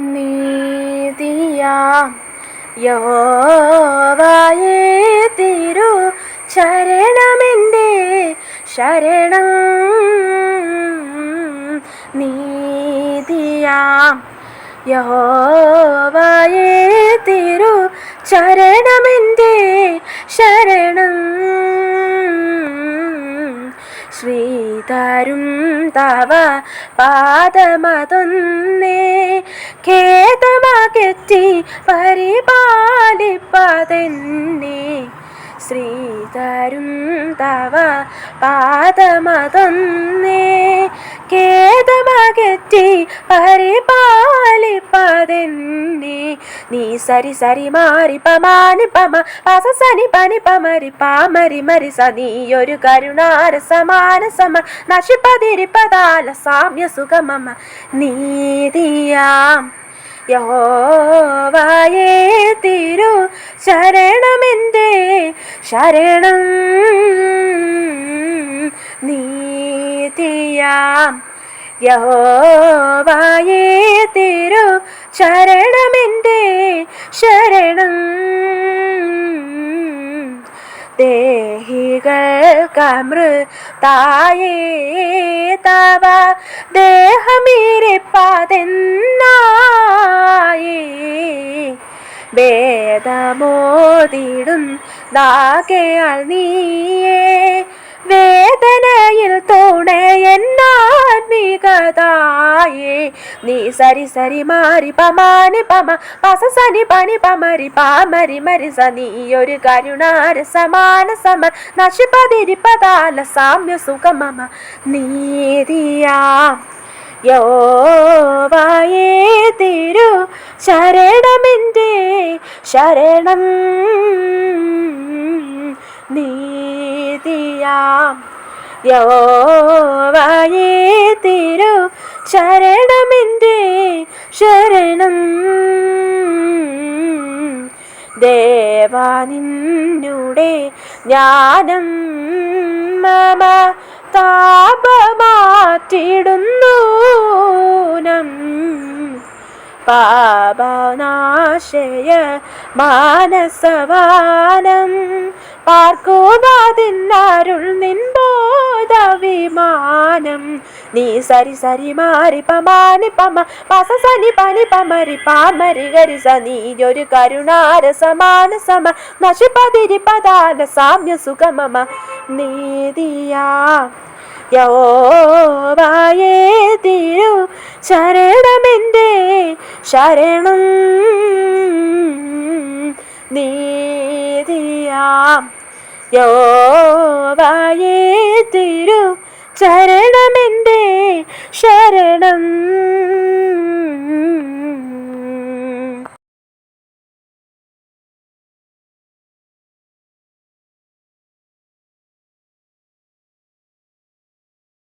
നീതിയാം. യോവായേ തിരു ശരണമെന്റെ ശരണം. നീതിയാം. യഹോവായേ തിരു ശരണമെന്റെ ശരണം. ശ്രീതരും തവ പാദമതൊന്നേ. ഖേദമകറ്റി പരിപാലിപ്പതെന്നേ. ശ്രീതരും തവ പാദമതൊന്നേ. ഖേദമകറ്റി പരിപാലിപ്പതെന്നെ നീ സരി സരി മാറി പമാനി പമ പസ സനി പനി പമരി പാമരി മരി സ. നീയൊരു കരുണാര സമാന സമ നശിപ്പതിരിപ്പതാല സാമ്യ സുഖമമ നീതിയാം യഹോവായേ തിരു ശരണമെന്റെ ശരണം. നീതിയാം യഹോവായേ തിരു ശരണമെന്റെ ശരണം. ദേഹികൾക്കമൃതായേ തവ ദേഹമീരിപ്പതെന്നായേ. വേദമോതിടും ദാകയാൽ നീയേ വേദനയിൽ തുണയെന്നാത്മികതായേ നീ സരി സരി മാറി പമാനി പമ പസ സനി പനി പമരി പാമരി മരി സനി ഒരു കരുണാര സമാന സമ നശിപ്പതിരിപ്പതാല സാമ്യ സുഖമമ. നീതിയാം യോവായേ തിരു ശരണമെന്റെ ശരണം. നീതിയാം യോവായേ തിരു ശരണമെന്റെ ശരണം ദേവാനിന്നുടെ ജ്ഞാനം മമ താപമാറ്റിടുന്നു നം. പാപനാശയ മാനസവാനം. പാർക്കുവാതിന്നരുൾ നിൻബോധ വിമാനം നീ സരി സരി മാറി പമാനി പമ പസ സനി പനി പമരി പാമരി ഗരി സനീയൊരു നീയൊരു കരുണാര സമാന സമ. നശിപ്പതിരി പദാന സാമ്യ സുഖമമ നീതിയാ യോവായേ തിരു ശരണമെന്റെ ശരണം. നീതിയാം യോവായേ തിരു ചരണമെന്റെ ശരണം?